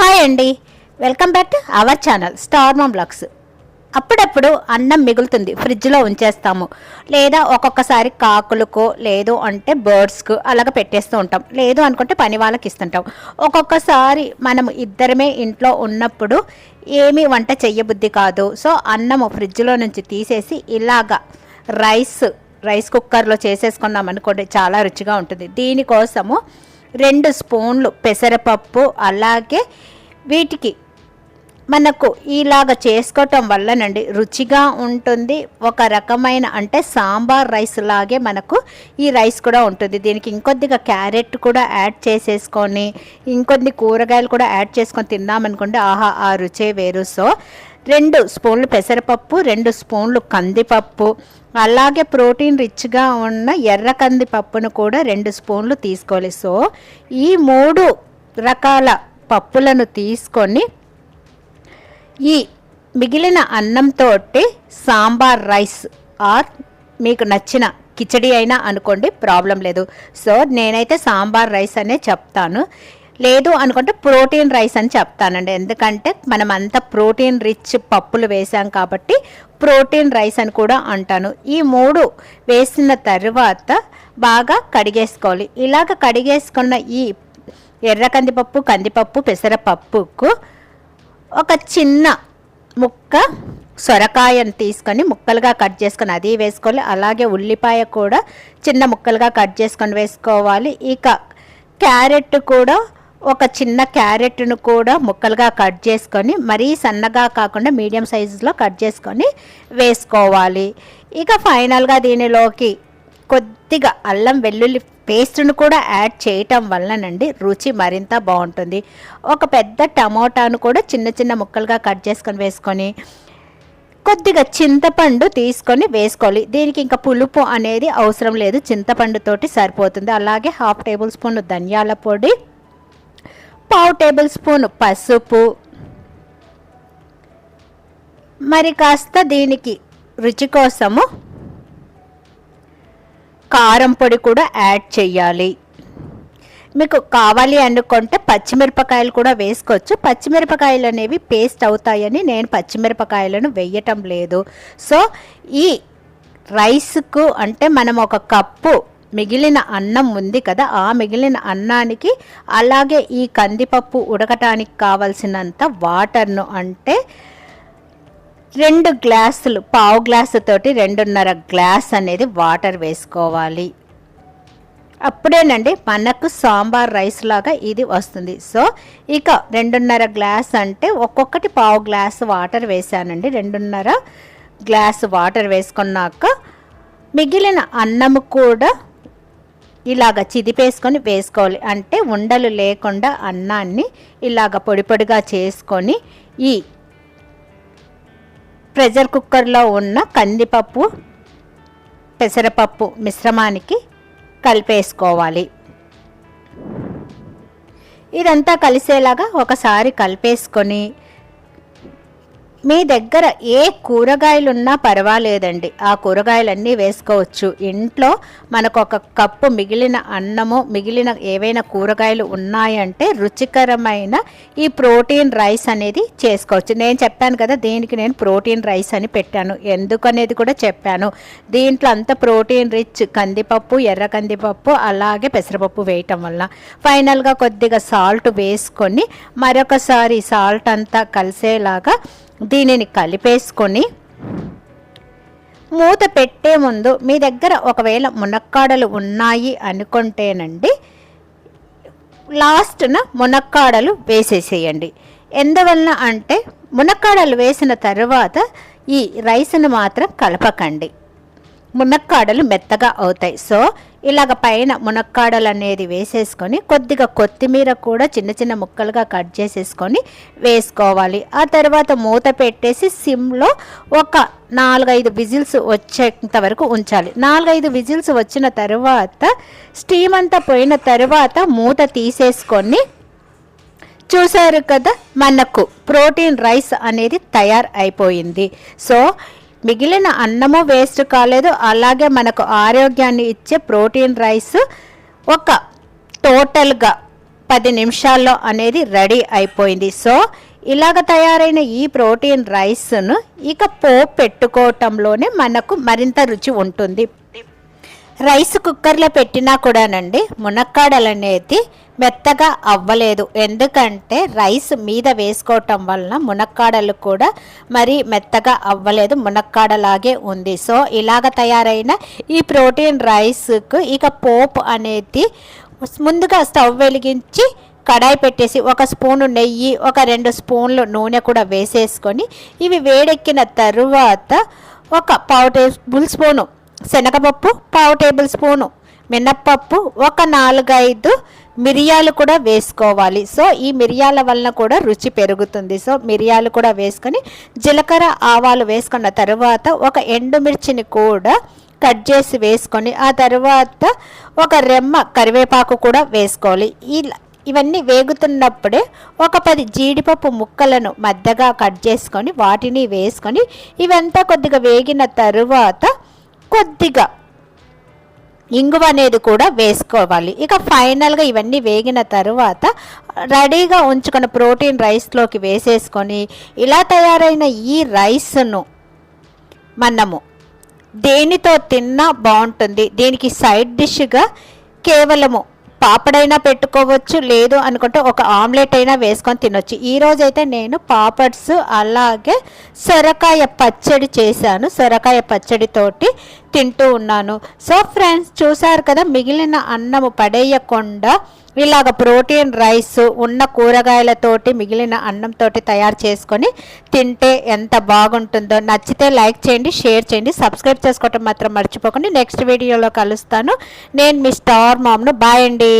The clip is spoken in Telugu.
హాయ్ అండి. Welcome back to our channel star blogs అప్పుడప్పుడు అన్నం మిగులుతుంది ఫ్రిడ్జ్లో ఉంచేస్తాము. లేదా ఒక్కొక్కసారి కాకులకు లేదు అంటే బర్డ్స్కు అలాగ పెట్టేస్తూ ఉంటాం. లేదు అనుకుంటే పని వాళ్ళకి ఇస్తుంటాం. ఒక్కొక్కసారి మనం ఇద్దరమే ఇంట్లో ఉన్నప్పుడు ఏమీ వంట చెయ్యబుద్ధి కాదు. సో అన్నము ఫ్రిడ్జ్లో నుంచి తీసేసి ఇలాగ రైస్ రైస్ కుక్కర్లో చేసేసుకున్నాం అనుకోండి చాలా రుచిగా ఉంటుంది. దీనికోసము రెండు స్పూన్లు పెసరపప్పు అలాగే వీటికి మనకు ఇలాగ చేసుకోవటం వల్లనండి రుచిగా ఉంటుంది. ఒక రకమైన అంటే సాంబార్ రైస్ లాగే మనకు ఈ రైస్ కూడా ఉంటుంది. దీనికి ఇంకొద్దిగా క్యారెట్ కూడా యాడ్ చేసేసుకొని ఇంకొన్ని కూరగాయలు కూడా యాడ్ చేసుకొని తిన్నామనుకోండి ఆహా ఆ రుచే వేరు. సో రెండు స్పూన్లు పెసరపప్పు రెండు స్పూన్లు కందిపప్పు అలాగే ప్రోటీన్ రిచ్గా ఉన్న ఎర్ర కందిపప్పును కూడా రెండు స్పూన్లు తీసుకోవాలి. సో ఈ మూడు రకాల పప్పులను తీసుకొని ఈ మిగిలిన అన్నంతో సాంబార్ రైస్ ఆర్ మీకు నచ్చిన కిచడి అయినా అనుకోండి ప్రాబ్లం లేదు. సో నేనైతే సాంబార్ రైస్ అనే చెప్తాను. లేదు అనుకుంటే ప్రోటీన్ రైస్ అని చెప్తానండి. ఎందుకంటే మనం అంతా ప్రోటీన్ రిచ్ పప్పులు వేసాం కాబట్టి ప్రోటీన్ రైస్ అని కూడా అంటాను. ఈ మూడు వేసిన తర్వాత బాగా కడిగేసుకోవాలి. ఇలాగ కడిగేసుకున్న ఈ ఎర్ర కందిపప్పు కందిపప్పు పెసరపప్పుకు ఒక చిన్న ముక్క సొరకాయను తీసుకొని ముక్కలుగా కట్ చేసుకొని అది వేసుకోవాలి. అలాగే ఉల్లిపాయ కూడా చిన్న ముక్కలుగా కట్ చేసుకొని వేసుకోవాలి. ఇక క్యారెట్ కూడా ఒక చిన్న క్యారెట్ను కూడా ముక్కలుగా కట్ చేసుకొని మరీ సన్నగా కాకుండా మీడియం సైజులో కట్ చేసుకొని వేసుకోవాలి. ఇక ఫైనల్గా దీనిలోకి కొద్దిగా అల్లం వెల్లుల్లి పేస్ట్ను కూడా యాడ్ చేయటం వల్లనండి రుచి మరింత బాగుంటుంది. ఒక పెద్ద టమోటాను కూడా చిన్న చిన్న ముక్కలుగా కట్ చేసుకొని వేసుకొని కొద్దిగా చింతపండు తీసుకొని వేసుకోవాలి. దీనికి ఇంకా పులుపు అనేది అవసరం లేదు. చింతపండుతోటి సరిపోతుంది. అలాగే హాఫ్ టేబుల్ స్పూన్ ధనియాల పొడి పావు టేబుల్ స్పూన్ పసుపు. మరి కాస్త దీనికి రుచి కోసము కారం పొడి కూడా యాడ్ చేయాలి మీకు కావాలి అనుకుంటే పచ్చిమిరపకాయలు కూడా వేసుకోవచ్చు. పచ్చిమిరపకాయలు అనేవి పేస్ట్ అవుతాయని నేను పచ్చిమిరపకాయలను వేయటం లేదు. సో ఈ రైస్కు అంటే మనం ఒక కప్పు మిగిలిన అన్నం ఉంది కదా ఆ మిగిలిన అన్నానికి అలాగే ఈ కందిపప్పు ఉడకటానికి కావలసినంత వాటర్ను అంటే రెండు గ్లాసులు పావు గ్లాసు తోటి రెండున్నర గ్లాస్ అనేది వాటర్ వేసుకోవాలి. అప్పుడేనండి మనకు సాంబార్ రైస్ లాగా ఇది వస్తుంది. సో ఇక రెండున్నర గ్లాస్ అంటే ఒక్కొక్కటి పావు గ్లాస్ వాటర్ వేసానండి. రెండున్నర గ్లాస్ వాటర్ వేసుకున్నాక మిగిలిన అన్నము కూడా ఇలాగ చిదిపేసుకొని వేసుకోవాలి. అంటే ఉండలు లేకుండా అన్నాన్ని ఇలాగ పొడి పొడిగా చేసుకొని ఈ ప్రెషర్ కుక్కర్లో ఉన్న కందిపప్పు పెసరపప్పు మిశ్రమానికి కలిపేసుకోవాలి. ఇదంతా కలిసేలాగా ఒకసారి కలిపేసుకొని మీ దగ్గర ఏ కూరగాయలు ఉన్నా పర్వాలేదండి. ఆ కూరగాయలన్నీ వేసుకోవచ్చు. ఇంట్లో మనకు ఒక కప్పు మిగిలిన అన్నము మిగిలిన ఏవైనా కూరగాయలు ఉన్నాయంటే రుచికరమైన ఈ ప్రోటీన్ రైస్ అనేది చేసుకోవచ్చు. నేను చెప్పాను కదా దీనికి నేను ప్రోటీన్ రైస్ అని పెట్టాను. ఎందుకనేది కూడా చెప్పాను. దీంట్లో అంత ప్రోటీన్ రిచ్ కందిపప్పు ఎర్ర కందిపప్పు అలాగే పెసరపప్పు వేయటం వల్ల. ఫైనల్గా కొద్దిగా సాల్ట్ వేసుకొని మరొకసారి సాల్ట్ అంతా కలిసేలాగా దీనిని కలిపేసుకొని మూత పెట్టే ముందు మీ దగ్గర ఒకవేళ మునక్కాడలు ఉన్నాయి అనుకుంటేనండి లాస్ట్న మునక్కాడలు వేసేసేయండి. ఎందువలన అంటే మునక్కాడలు వేసిన తర్వాత ఈ రైస్ను మాత్రం కలపకండి. మునక్కాడలు మెత్తగా అవుతాయి. సో ఇలాగ పైన మునక్కాడలు అనేది వేసేసుకొని కొద్దిగా కొత్తిమీర కూడా చిన్న చిన్న ముక్కలుగా కట్ చేసేసుకొని వేసుకోవాలి. ఆ తర్వాత మూత పెట్టేసి సిమ్లో ఒక నాలుగైదు విజిల్స్ వచ్చేంత వరకు ఉంచాలి. నాలుగైదు విజిల్స్ వచ్చిన తర్వాత స్టీమ్ అంతా పోయిన తర్వాత మూత తీసేసుకొని చూశారు కదా మనకు ప్రోటీన్ రైస్ అనేది తయారు అయిపోయింది సో మిగిలిన అన్నము వేస్ట్ కాలేదు. అలాగే మనకు ఆరోగ్యాన్ని ఇచ్చే ప్రోటీన్ రైస్ ఒక టోటల్గా పది నిమిషాల్లో అనేది రెడీ అయిపోయింది. సో ఇలాగ తయారైన ఈ ప్రోటీన్ రైస్ను ఇక పోపు పెట్టుకోవటంలోనే మనకు మరింత రుచి ఉంటుంది. రైస్ కుక్కర్లో పెట్టినా కూడానండి మునక్కాడలు అనేది మెత్తగా అవ్వలేదు. ఎందుకంటే రైస్ మీద వేసుకోవటం వలన మునక్కాడలు కూడా మరి మెత్తగా అవ్వలేదు మునక్కాడలాగే ఉంది. సో ఇలాగ తయారైన ఈ ప్రోటీన్ రైస్కు ఇక పోపు అనేది ముందుగా స్టవ్ వెలిగించి కడాయి పెట్టేసి ఒక స్పూను నెయ్యి ఒక రెండు స్పూన్లు నూనె కూడా వేసేసుకొని ఇవి వేడెక్కిన తరువాత ఒక పావు టేబుల్ స్పూను శనగపప్పు పావు టేబుల్ స్పూను మినప్పప్పు ఒక నాలుగైదు మిరియాలు కూడా వేసుకోవాలి. సో ఈ మిరియాల వలన కూడా రుచి పెరుగుతుంది. సో మిరియాలు కూడా వేసుకొని జీలకర్ర ఆవాలు వేసుకున్న తర్వాత ఒక ఎండుమిర్చిని కూడా కట్ చేసి వేసుకొని ఆ తర్వాత ఒక రెమ్మ కరివేపాకు కూడా వేసుకోవాలి. ఇలా ఇవన్నీ వేగుతున్నప్పుడే ఒక పది జీడిపప్పు ముక్కలను మధ్యగా కట్ చేసుకొని వాటిని వేసుకొని ఇవంతా కొద్దిగా వేగిన తరువాత కొద్దిగా ఇంగువ అనేది కూడా వేసుకోవాలి. ఇక ఫైనల్గా ఇవన్నీ వేగిన తర్వాత రెడీగా ఉంచుకున్న ప్రోటీన్ రైస్లోకి వేసేసుకొని ఇలా తయారైన ఈ రైస్ను మనము దేనితో తిన్నా బాగుంటుంది. దీనికి సైడ్ డిష్గా కేవలము పాపడైనా పెట్టుకోవచ్చు లేదు అనుకుంటే ఒక ఆమ్లెట్ అయినా వేసుకొని తినొచ్చు. ఈరోజు అయితే నేను పాపడ్స్ అలాగే సొరకాయ పచ్చడి చేశాను. సొరకాయ పచ్చడితోటి తింటూ ఉన్నాను. సో ఫ్రెండ్స్ చూసారు కదా మిగిలిన అన్నము పడేయకుండా ఇలాగ ప్రోటీన్ రైస్ ఉన్న కూరగాయలతోటి మిగిలిన అన్నంతో తయారు చేసుకొని తింటే ఎంత బాగుంటుందో నచ్చితే లైక్ చేయండి షేర్ చేయండి సబ్స్క్రైబ్ చేసుకోవటం మాత్రం మర్చిపోకండి. నెక్స్ట్ వీడియోలో కలుస్తాను. నేను మీ స్టార్ మామ్ను. బాయ్ అండి.